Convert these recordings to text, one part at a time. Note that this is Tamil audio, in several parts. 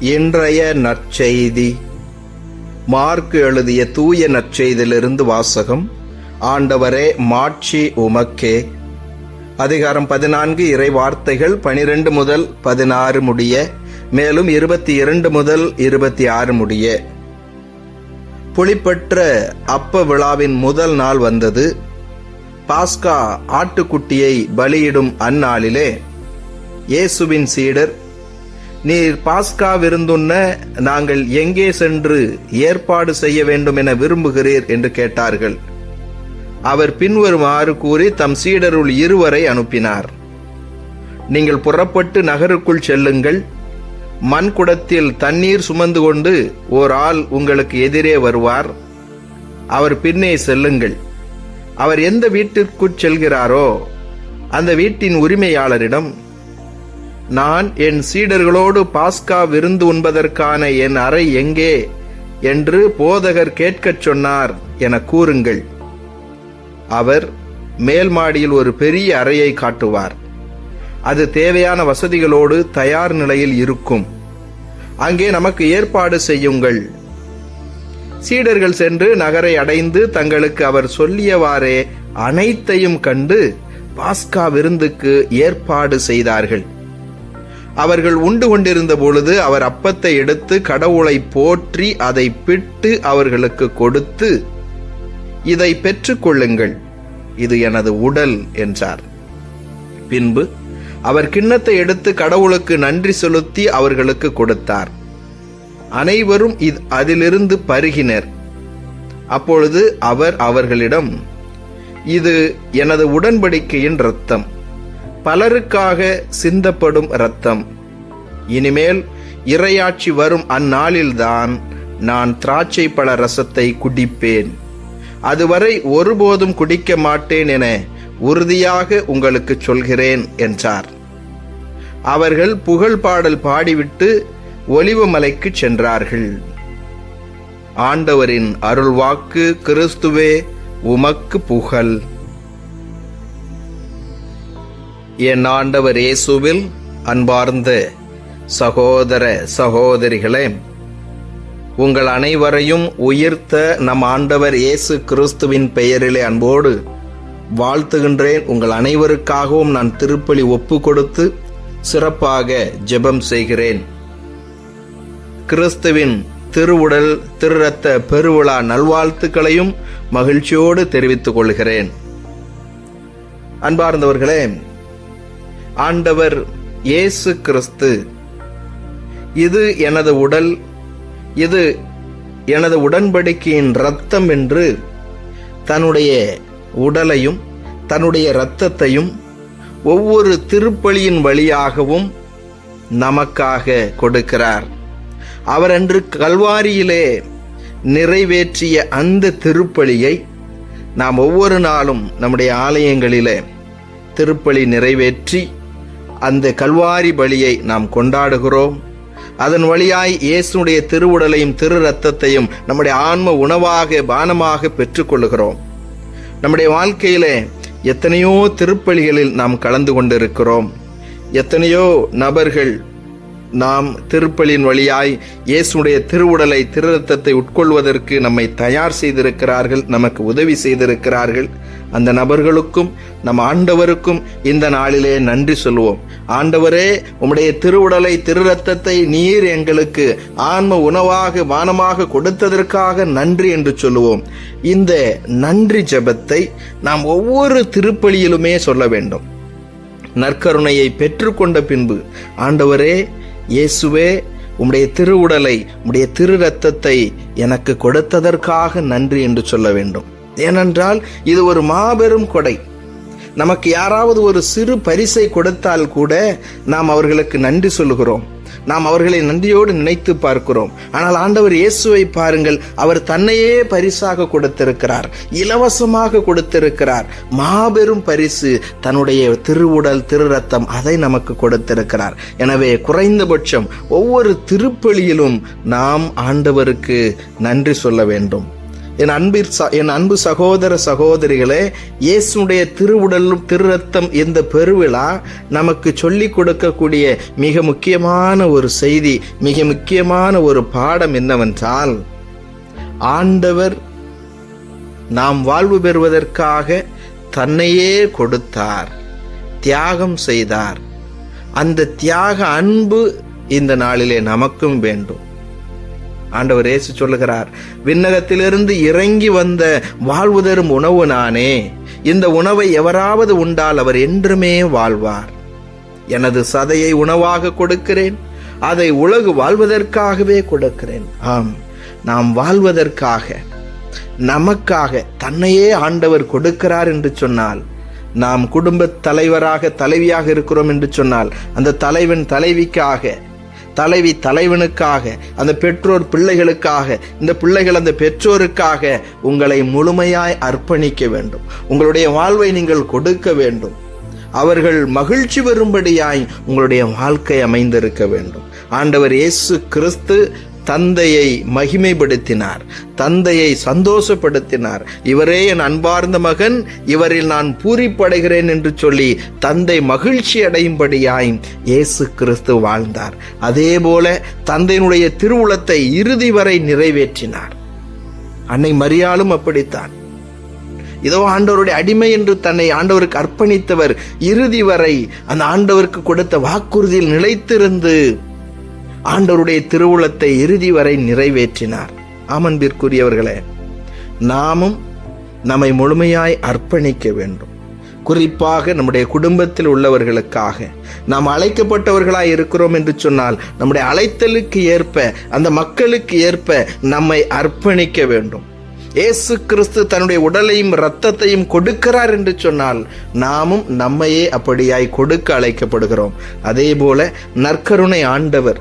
இன்றைய நற்செய்தி. மார்க்கு எழுதிய தூய நற்செய்தியிலிருந்து வாசகம். ஆண்டவரே மாட்சி உமக்கே. அதிகாரம் பதினான்கு இறை வார்த்தைகள் பனிரெண்டு முதல் பதினாறு முடிய மேலும் இருபத்தி இரண்டு முதல் இருபத்தி ஆறு முடிய. புளிப்பற்ற அப்ப விழாவின் முதல் நாள் வந்தது. பாஸ்கா ஆட்டுக்குட்டியை பலியிடும் அந்நாளிலே இயேசுவின் சீடர் நீர் பாஸ்கா விருந்துண்ண நாங்கள் எங்கே சென்று ஏற்பாடு செய்ய வேண்டும் என விரும்புகிறீர் என்று கேட்டார்கள். அவர் பின்வருமாறு கூறி தம் சீடருள் இருவரை அனுப்பினார். நீங்கள் புறப்பட்டு நகருக்குள் செல்லுங்கள். மண்குடத்தில் தண்ணீர் சுமந்து கொண்டு ஓர் ஆள் உங்களுக்கு எதிரே வருவார். அவர் பின்னே செல்லுங்கள். அவர் எந்த வீட்டிற்குச் செல்கிறாரோ அந்த வீட்டின் உரிமையாளரிடம் நான் என் சீடர்களோடு பாஸ்கா விருந்து உண்பதற்கான என் அறை எங்கே? என்று போதகர் கேட்கச் சொன்னார் என கூறுங்கள். அவர் மேல் மாடியில் ஒரு பெரிய அறையை காட்டுவார். அது தேவையான வசதிகளோடு தயார் நிலையில் இருக்கும். அங்கே நமக்கு ஏற்பாடு செய்யுங்கள். சீடர்கள் சென்று நகரை அடைந்து தங்களுக்கு அவர் சொல்லியவாறே அனைத்தையும் கண்டு பாஸ்கா விருந்துக்கு ஏற்பாடு செய்தார்கள். அவர்கள் உண்டு கொண்டிருந்த பொழுது அவர் அப்பத்தை எடுத்து கடவுளை போற்றி அதை பிட்டு அவர்களுக்கு கொடுத்து இதை பெற்றுக்கொள்ளுங்கள் இது எனது உடல் என்றார். பின்பு அவர் கிண்ணத்தை எடுத்து கடவுளுக்கு நன்றி செலுத்தி அவர்களுக்கு கொடுத்தார். அனைவரும் இது அதிலிருந்து பருகினர். அப்பொழுது அவர் அவர்களிடம் இது எனது உடன்படிக்கையின் இரத்தம். பலருக்காக சிந்தப்படும் இரத்தம். இனிமேல் இரையாட்சி வரும் அந்நாளில்தான் நான் திராட்சை பழ ரசத்தை குடிப்பேன். அதுவரை ஒருபோதும் குடிக்க மாட்டேன் என உறுதியாக உங்களுக்கு சொல்கிறேன் என்றார். அவர்கள் புகழ் பாடல் பாடிவிட்டு ஒலிவமலைக்கு சென்றார்கள். ஆண்டவரின் அருள்வாக்கு கிறிஸ்துவே உமக்கு புகழ். என் ஆண்டவர் இயேசுவில் அன்பார்ந்த சகோதர சகோதரிகளே உங்கள் அனைவரையும் உயிர்த்த நம் ஆண்டவர் இயேசு கிறிஸ்துவின் பெயரிலே அன்போடு வாழ்த்துகின்றேன். உங்கள் அனைவருக்காகவும் நான் திருப்பலி ஒப்பு கொடுத்து சிறப்பாக ஜெபம் செய்கிறேன். கிறிஸ்துவின் திருவுடல் திருரத்த பெருவிழா நல்வாழ்த்துக்களையும் மகிழ்ச்சியோடு தெரிவித்துக் கொள்கிறேன். அன்பார்ந்தவர்களே ஆண்டவர் இயேசு கிறிஸ்து. இது எனது உடல் இது எனது உடன்படிக்கையின் இரத்தம் என்று தன்னுடைய உடலையும் தன்னுடைய இரத்தத்தையும் ஒவ்வொரு திருப்பலியின் வழியாகவும் நமக்காக கொடுக்கிறார். அவர் அன்று கல்வாரியிலே நிறைவேற்றிய அந்த திருப்பலியை நாம் ஒவ்வொரு நாளும் நம்முடைய ஆலயங்களிலே திருப்பலி நிறைவேற்றி அந்த கல்வாரி பலியை நாம் கொண்டாடுகிறோம். அதன் வழியாய் இயேசுடைய திருவுடலையும் திரு ரத்தத்தையும் நம்முடைய ஆன்ம உணவாக பானமாக பெற்றுக்கொள்ளுகிறோம். நம்முடைய வாழ்க்கையிலே எத்தனையோ திருப்பலிகளில் நாம் கலந்து கொண்டிருக்கிறோம். எத்தனையோ நபர்கள் நாம் திருப்பலின் வழியாய் இயேசுடைய திருவுடலை திருரத்தத்தை உட்கொள்வதற்கு நம்மை தயார் செய்திருக்கிறார்கள் நமக்கு உதவி செய்திருக்கிறார்கள். அந்த நபர்களுக்கும் நம் ஆண்டவருக்கும் இந்த நாளிலே நன்றி சொல்லுவோம் ஆண்டவரே உம்முடைய திருவுடலை திருரத்தத்தை நீர் எங்களுக்கு ஆன்ம உணவாக வானமாக கொடுத்ததற்காக நன்றி என்று சொல்லுவோம் இந்த நன்றி ஜெபத்தை நாம் ஒவ்வொரு திருப்பலியிலுமே சொல்ல வேண்டும். நற்கருணையை பெற்றுக்கொண்ட பின்பு ஆண்டவரே இயேசுவே உம்முடைய திருவுடலை உம்முடைய திரு ரத்தத்தை எனக்கு கொடுத்ததற்காக நன்றி என்று சொல்ல வேண்டும். ஏனென்றால் இது ஒரு மாபெரும் கொடை. நமக்கு யாராவது ஒரு சிறு பரிசை கொடுத்தால் கூட நாம் அவர்களுக்கு நன்றி சொல்லுகிறோம். நாம் அவர்களை நன்றியோடு நினைத்து பார்க்கிறோம். ஆனால் ஆண்டவர் இயேசுவை பாருங்கள் அவர் தன்னையே பரிசாக கொடுத்திருக்கிறார். இலவசமாக கொடுத்திருக்கிறார். மாபெரும் பரிசு தன்னுடைய திருவுடல் திரு ரத்தம் அதை நமக்கு கொடுத்திருக்கிறார். எனவே குறைந்தபட்சம் ஒவ்வொரு திருப்பலியிலும் நாம் ஆண்டவருக்கு நன்றி சொல்ல வேண்டும். என் அன்பிற் ச- என் அன்பு சகோதர சகோதரிகளே இயேசுடைய திருவுடலும் திருரத்தம் இந்த பெருவிழா நமக்கு சொல்லிக் கொடுக்கக்கூடிய மிக முக்கியமான ஒரு செய்தி மிக முக்கியமான ஒரு பாடம் என்னவென்றால் ஆண்டவர் நாம் வாழ்வு பெறுவதற்காக தன்னையே கொடுத்தார் தியாகம் செய்தார். அந்த தியாக அன்பு இந்த நாளிலே நமக்கும் வேண்டும். ஆண்டவர் இயேசு சொல்லுகிறார் விண்ணகத்திலிருந்து இறங்கி வந்த வாழ்வு தரும் உணவு நானே இந்த உணவை எவராவது உண்டால் அவர் என்றுமே வாழ்வார். எனது சதையை உணவாக கொடுக்கிறேன் அதை உலகு வாழ்வதற்காகவே கொடுக்கிறேன். ஆம் நாம் வாழ்வதற்காக நமக்காக தன்னையே ஆண்டவர் கொடுக்கிறார் என்று சொன்னால் நாம் குடும்ப தலைவராக தலைவியாக இருக்கிறோம் என்று சொன்னால் அந்த தலைவன் தலைவிக்காக தலைவி தலைவனுக்காக அந்த பெற்றோர் பிள்ளைகளுக்காக இந்த பிள்ளைகள் அந்த பெற்றோருக்காக உங்களை முழுமையாய் அர்ப்பணிக்க வேண்டும். உங்களுடைய வாழ்வை நீங்கள் கொடுக்க வேண்டும். அவர்கள் மகிழ்ச்சி வரும்படியாய் உங்களுடைய வாழ்க்கை அமைந்திருக்க வேண்டும். ஆண்டவர் இயேசு கிறிஸ்து தந்தையை மகிமைப்படுத்தினார் தந்தையை சந்தோஷப்படுத்தினார். இவரே என் அன்பார்ந்த மகன் இவரில் நான் பூரிப்படைகிறேன் என்று சொல்லி தந்தை மகிழ்ச்சி அடையும்படியாய் இயேசு கிறிஸ்து வாழ்ந்தார். அதேபோல தந்தையினுடைய திருவுளத்தை இறுதி வரை நிறைவேற்றினார். அன்னை மரியாளும் அப்படித்தான். இதோ ஆண்டவருடைய அடிமை என்று தன்னை ஆண்டவருக்கு அர்ப்பணித்தவர் இறுதி வரை அந்த ஆண்டவருக்கு கொடுத்த வாக்குறுதியில் நிலைத்திருந்து ஆண்டவருடைய திருவுளத்தை இறுதி வரை நிறைவேற்றினார். ஆமன்பிற்குரியவர்களே நாமும் நம்மை முழுமையாய் அர்ப்பணிக்க வேண்டும். குறிப்பாக நம்முடைய குடும்பத்தில் உள்ளவர்களுக்காக. நாம் அழைக்கப்பட்டவர்களாய் இருக்கிறோம் என்று சொன்னால் நம்முடைய அழைத்தலுக்கு ஏற்ப அந்த மக்களுக்கு ஏற்ப நம்மை அர்ப்பணிக்க வேண்டும். இயேசு கிறிஸ்து தன்னுடைய உடலையும் இரத்தத்தையும் கொடுக்கிறார் என்று சொன்னால் நாமும் நம்மையே அப்படியாய் கொடுக்க அழைக்கப்படுகிறோம். அதே போல நற்கருணை ஆண்டவர்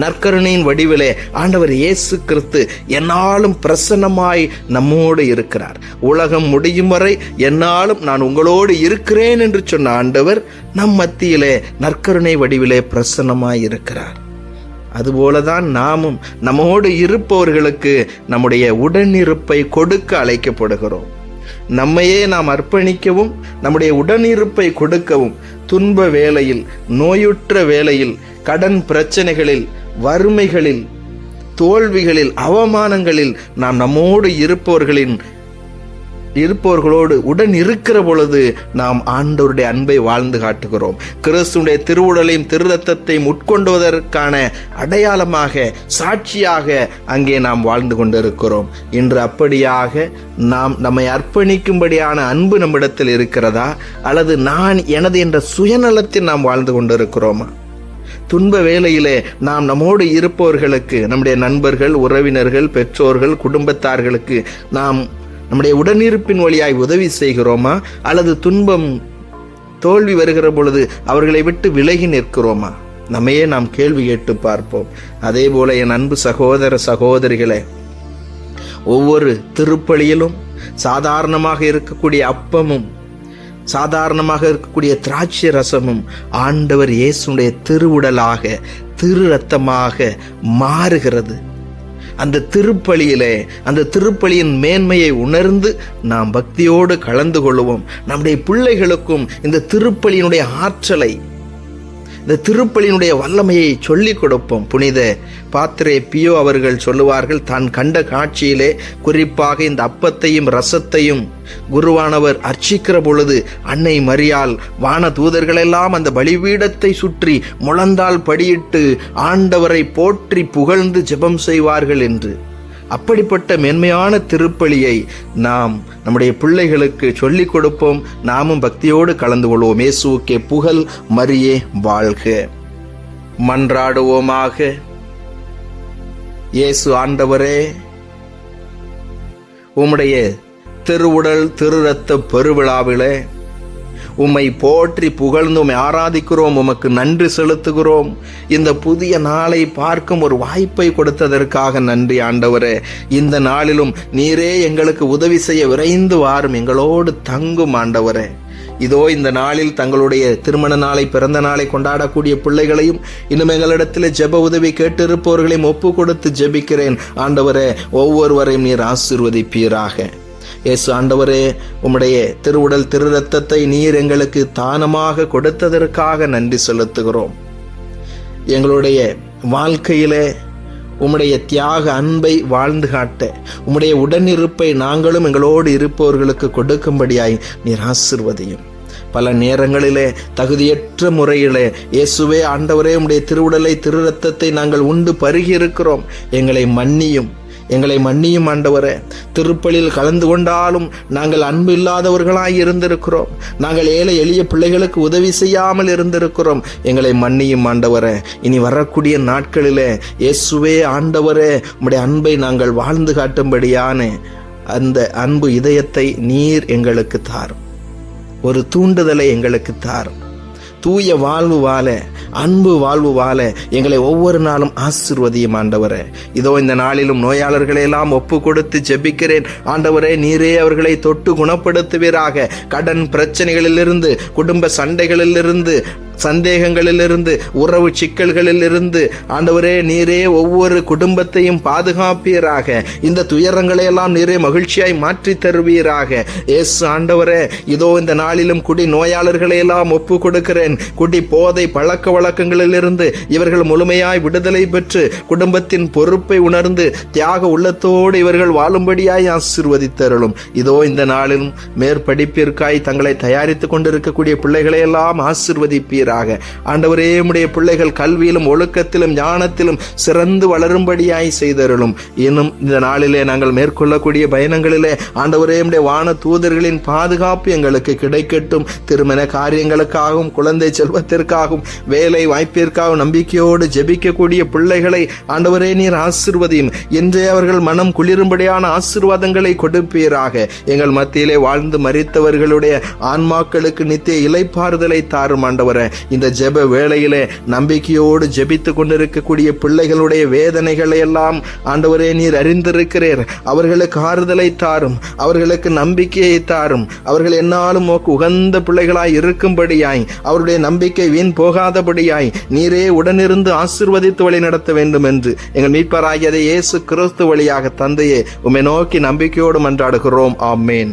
நற்கருணையின் வடிவிலே ஆண்டவர் இயேசு கிறிஸ்து என்னாலும் பிரசன்னமாய் நம்மோடு இருக்கிறார். உலகம் முடியும் வரை என்னாலும் நான் உங்களோடு இருக்கிறேன் என்று சொன்ன ஆண்டவர் நம் மத்தியிலே நற்கருணை வடிவிலே பிரசன்னமாய் இருக்கிறார். அதுபோல தான் நாமும் நம்மோடு இருப்பவர்களுக்கு நம்முடைய உடனிருப்பை கொடுக்க அழைக்கப்படுகிறோம். நம்மையே நாம் அர்ப்பணிக்கவும் நம்முடைய உடனிருப்பை கொடுக்கவும் துன்ப வேளையில் நோயுற்ற வேளையில் கடன் பிரச்சனைகளில் வறுமைகளில் தோல்விகளில் அவமானங்களில் நாம் நம்மோடு இருப்பவர்களின் இருப்பவர்களோடு உடன் இருக்கிற பொழுது நாம் ஆண்டவருடைய அன்பை வாழ்ந்து காட்டுகிறோம். கிறிஸ்துடைய திருவுடலையும் திருரத்தத்தையும் உட்கொண்டுவதற்கான அடையாளமாக சாட்சியாக அங்கே நாம் வாழ்ந்து கொண்டிருக்கிறோம். இன்று அப்படியாக நாம் நம்மை அர்ப்பணிக்கும்படியான அன்பு நம்மிடத்தில் இருக்கிறதா? அல்லது நான் எனது என்ற சுயநலத்தில் நாம் வாழ்ந்து கொண்டிருக்கிறோமா? துன்ப வேளையிலே நாம் நம்மோடு இருப்பவர்களுக்கு நம்முடைய நண்பர்கள் உறவினர்கள் பெற்றோர்கள் குடும்பத்தார்களுக்கு நாம் நம்முடைய உடனிருப்பின் வழியாய் உதவி செய்கிறோமா? அல்லது துன்பம் தோல்வி வருகிற பொழுது அவர்களை விட்டு விலகி நிற்கிறோமா? நம்மையே நாம் கேள்வி கேட்டு பார்ப்போம். அதே போல என் அன்பு சகோதர சகோதரிகளே ஒவ்வொரு திருப்பலியிலும் சாதாரணமாக இருக்கக்கூடிய அப்பமும் சாதாரணமாக இருக்கக்கூடிய திராட்சை ரசமும் ஆண்டவர் இயேசுடைய திருவுடலாக திரு ரத்தமாக மாறுகிறது. அந்த திருப்பலியிலே அந்த திருப்பலியின் மேன்மையை உணர்ந்து நாம் பக்தியோடு கலந்து கொள்வோம் நம்முடைய பிள்ளைகளுக்கும் இந்த திருப்பலியினுடைய ஆற்றலை இந்த திருப்பலியினுடைய வல்லமையை சொல்லிக் கொடுப்போம். புனித பாத்திரே பியோ அவர்கள் சொல்லுவார்கள் தான் கண்ட காட்சியிலே குறிப்பாக இந்த அப்பத்தையும் ரசத்தையும் குருவானவர் அர்ச்சிக்கிற பொழுது அன்னை மரியாள் வான தூதர்களெல்லாம் அந்த பலிபீடத்தை சுற்றி முழந்தால் படியிட்டு ஆண்டவரை போற்றி புகழ்ந்து ஜெபம் செய்வார்கள் என்று. அப்படிப்பட்ட மென்மையான திருப்பலியை நாம் நம்முடைய பிள்ளைகளுக்கு சொல்லிக் கொடுப்போம். நாமும் பக்தியோடு கலந்து கொள்வோம். இயேசுக்கே புகழ் மரியே வாழ்க. மன்றாடுவோமாக. இயேசு ஆண்டவரே உம்முடைய திருவுடல் திருரத்த பெருவிழாவிலே உம்மை போற்றி புகழ்ந்து உம்மை ஆராதிக்கிறோம் உமக்கு நன்றி செலுத்துகிறோம். இந்த புதிய நாளை பார்க்கும் ஒரு வாய்ப்பை கொடுத்ததற்காக நன்றி ஆண்டவரே. இந்த நாளிலும் நீரே எங்களுக்கு உதவி செய்ய விரைந்து வாரும் எங்களோடு தங்கும் ஆண்டவரே. இதோ இந்த நாளில் தங்களுடைய திருமண நாளை பிறந்த நாளை கொண்டாடக்கூடிய பிள்ளைகளையும் இன்னும் எங்களிடத்தில் ஜெப உதவி கேட்டிருப்பவர்களையும் ஒப்பு கொடுத்து ஜெபிக்கிறேன். ஆண்டவரே ஒவ்வொருவரையும் நீர் ஆசீர்வதிப்பீராக. இயேசு ஆண்டவரே உம்முடைய திருவுடல் திரு ரத்தத்தை நீர் எங்களுக்கு தானமாக கொடுத்ததற்காக நன்றி செலுத்துகிறோம். எங்களுடைய வாழ்க்கையிலே உம்முடைய தியாக அன்பை வாழ்ந்து காட்ட உம்முடைய உடனிருப்பை நாங்களும் எங்களோடு இருப்பவர்களுக்கு கொடுக்கும்படியாய் நீர் ஆசிர்வதியும். பல நேரங்களிலே தகுதியற்ற முறையிலே இயேசுவே ஆண்டவரே உம்முடைய திருவுடலை திரு ரத்தத்தை நாங்கள் உண்டு பருகி இருக்கிறோம். எங்களை மன்னியும். எங்களை மன்னியும் ஆண்டவரே. திருப்பலில் கலந்து கொண்டாலும் நாங்கள் அன்பு இல்லாதவர்களாய் இருந்திருக்கிறோம். நாங்கள் ஏழை எளிய பிள்ளைகளுக்கு உதவி செய்யாமல் இருந்திருக்கிறோம். எங்களை மன்னியும் ஆண்டவரே. இனி வரக்கூடிய நாட்களிலே இயேசுவே ஆண்டவரே உம்முடைய அன்பை நாங்கள் வாழ்ந்து காட்டும்படியான அந்த அன்பு இதயத்தை நீர் எங்களுக்கு தாரும். ஒரு தூண்டுதலை எங்களுக்கு தாரும். தூய வாழ்வு வாழ அன்பு வாழ்வு வாழ எங்களை ஒவ்வொரு நாளும் ஆசிர்வதியும் ஆண்டவரே. இதோ இந்த நாளிலும் நோயாளர்களை எல்லாம் ஒப்பு கொடுத்து ஜெபிக்கிறேன். ஆண்டவரே நீரே அவர்களை தொட்டு குணப்படுத்துவீராக. கடன் பிரச்சனைகளிலிருந்து குடும்ப சண்டைகளிலிருந்து சந்தேகங்களிலிருந்து உறவு சிக்கல்களிலிருந்து ஆண்டவரே நீரே ஒவ்வொரு குடும்பத்தையும் பாதுகாப்பீராக. இந்த துயரங்களை எல்லாம் நீரே மகிழ்ச்சியாய் மாற்றி தருவீராக. எஸ் ஆண்டவரே இதோ இந்த நாளிலும் குடி நோயாளர்களை எல்லாம் ஒப்பு கொடுக்கிறேன் குடி போதை பழக்க வழக்கங்களிலிருந்து இவர்கள் முழுமையாய் விடுதலை பெற்று குடும்பத்தின் பொறுப்பை உணர்ந்து தியாக உள்ளத்தோடு இவர்கள் வாழும்படியாய் ஆசிர்வதித்தருளும். இதோ இந்த நாளிலும் மேற்படிப்பிற்காய் தங்களை தயாரித்துக் கொண்டிருக்கக்கூடிய பிள்ளைகளை எல்லாம் ஆசிர்வதிப்பீர் செய்வீராக ஆண்டவரே உம்முடைய பிள்ளைகள் கல்வியிலும் ஒழுக்கத்திலும் ஞானத்திலும் சிறந்து வளரும்படியாய் செய்தருளும். இன்னும் இந்த நாளிலே நாங்கள் மேற்கொள்ளக்கூடிய பயணங்களிலே ஆண்டவரே உடைய வான தூதர்களின் பாதுகாப்பு எங்களுக்கு கிடைக்கட்டும். திருமண காரியங்களுக்காகவும் குழந்தை செல்வத்திற்காகவும் வேலை வாய்ப்பிற்காகவும் நம்பிக்கையோடு ஜெபிக்கக்கூடிய பிள்ளைகளை ஆண்டவரே நீர் ஆசிர்வதியும். என்றே அவர்கள் மனம் குளிரும்படியான ஆசிர்வாதங்களை கொடுப்பீராக. எங்கள் மத்தியிலே வாழ்ந்து மறித்தவர்களுடைய ஆன்மாக்களுக்கு நித்திய இலைப்பாறுதலை தாரும் ஆண்டவரே. இந்த ஜெப வேளையிலே நம்பிக்கையோடு ஜெபித்து கொண்டிருக்கக்கூடிய பிள்ளைகளுடைய வேதனைகளை எல்லாம் ஆண்டவரே நீர் அறிந்திருக்கிறீர். அவர்களுக்கு ஆறுதலை தாரும் அவர்களுக்கு நம்பிக்கையை தாரும். அவர்கள் என்னாலும் உமக்கு உகந்த பிள்ளைகளாய் இருக்கும்படியாய் அவருடைய நம்பிக்கை வீண் போகாதபடியாய் நீரே உடனிருந்து ஆசிர்வதித்து வழி நடத்த வேண்டும் என்று எங்கள் மீட்பராகியதை இயேசு கிறிஸ்து வழியாக தந்தையே உம்மை நோக்கி நம்பிக்கையோடு மன்றாடுகிறோம் ஆமேன்.